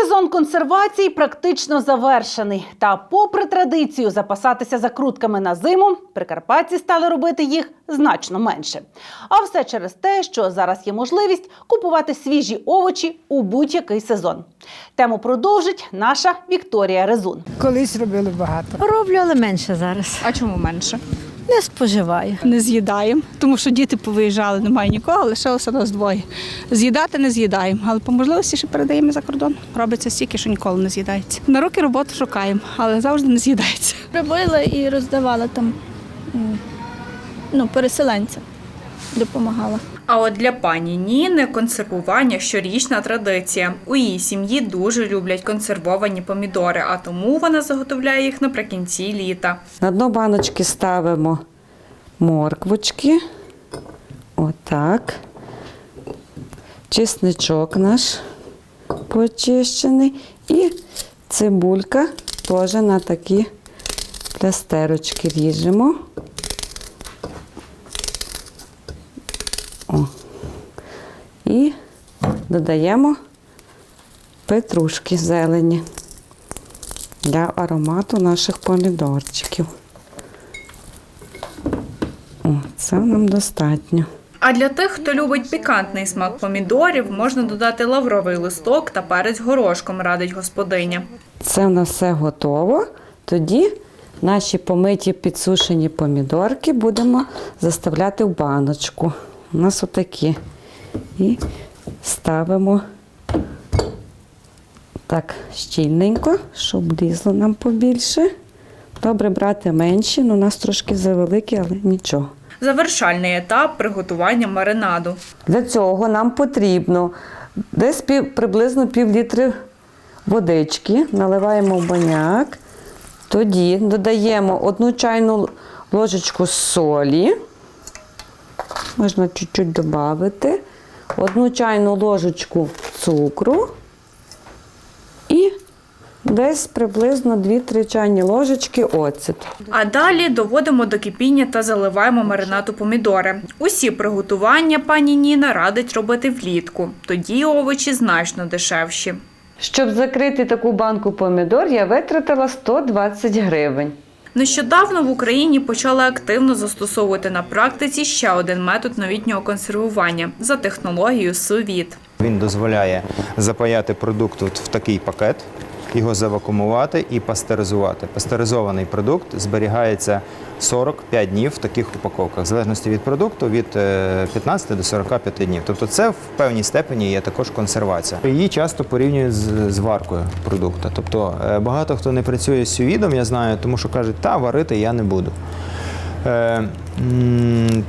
Сезон консервацій практично завершений. Та, попри традицію запасатися закрутками на зиму, прикарпатці стали робити їх значно менше. А все через те, що зараз є можливість купувати свіжі овочі у будь-який сезон. Тему продовжить наша Вікторія Резун. Колись робили багато. Роблю, але менше зараз. А чому менше? Не споживаю. Не з'їдаємо, тому що діти повиїжджали, немає нікого, лишилося нас двоє. З'їдати не з'їдаємо, але по можливості ще передаємо за кордон. Робиться стільки, що ніколи не з'їдається. На руки роботу шукаємо, але завжди не з'їдається. робила і роздавала там ну, переселенцям. Допомагала. А от для пані Ніни консервування щорічна традиція. У її сім'ї дуже люблять консервовані помідори, а тому вона заготовляє їх наприкінці літа. На дно баночки ставимо морквочки. Отак. Чесничок наш почищений. І цибулька теж на такі плястерочки ріжемо. О. І додаємо петрушки зелені для аромату наших помідорчиків. О, це нам достатньо. А для тих, хто любить пікантний смак помідорів, можна додати лавровий листок та перець горошком, радить господиня. Це в нас все готово. Тоді наші помиті підсушені помідорки будемо заставляти в баночку. У нас отакі. І ставимо так щільненько, щоб лізло нам побільше. Добре брати менші, але у нас трошки завеликі, але нічого. Завершальний етап приготування маринаду. Для цього нам потрібно десь пів, приблизно пів літри водички, наливаємо в баняк, тоді додаємо одну чайну ложечку солі, можна чуть-чуть додати, одну чайну ложечку цукру і десь приблизно 2-3 чайні ложечки оцету. А далі доводимо до кипіння та заливаємо маринад у помідори. Усі приготування пані Ніна радить робити влітку. Тоді овочі значно дешевші. Щоб закрити таку банку помідор, я витратила 120 гривень. Нещодавно в Україні почали активно застосовувати на практиці ще один метод новітнього консервування за технологією сувіт. Він дозволяє запаяти продукт в такий пакет, його завакумувати і пастеризувати. Пастеризований продукт зберігається 45 днів в таких упаковках, в залежності від продукту від е, 15 до 45 днів. Тобто це в певній степені є також консервація. Її часто порівнюють з, варкою продукту. Тобто е, багато хто не працює з сювідом, я знаю, тому що кажуть, та варити я не буду. Е,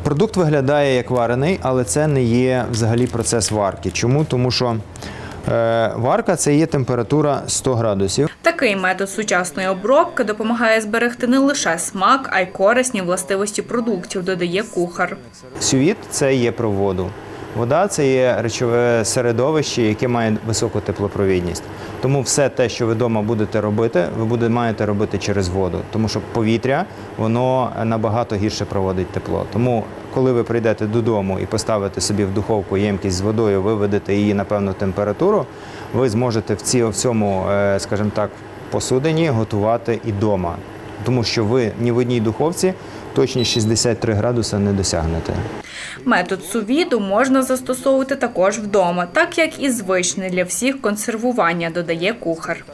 Продукт виглядає як варений, але це не є взагалі процес варки. Чому? Тому що е, варка це є температура 100 градусів. Такий метод сучасної обробки допомагає зберегти не лише смак, а й корисні властивості продуктів, додає кухар. Сювіт це є про воду. Вода це є речове середовище, яке має високу теплопровідність. Тому все те, що ви вдома будете робити, ви будете маєте робити через воду, тому що повітря воно набагато гірше проводить тепло. Тому, коли ви прийдете додому і поставите собі в духовку ємкість з водою, виведете її на певну температуру, ви зможете в ці- в цьому, е, скажімо так, посудині готувати і вдома. Тому що ви ні в одній духовці точні 63 градуси не досягнете. Метод сувіду можна застосовувати також вдома, так як і звичний для всіх консервування, додає кухар.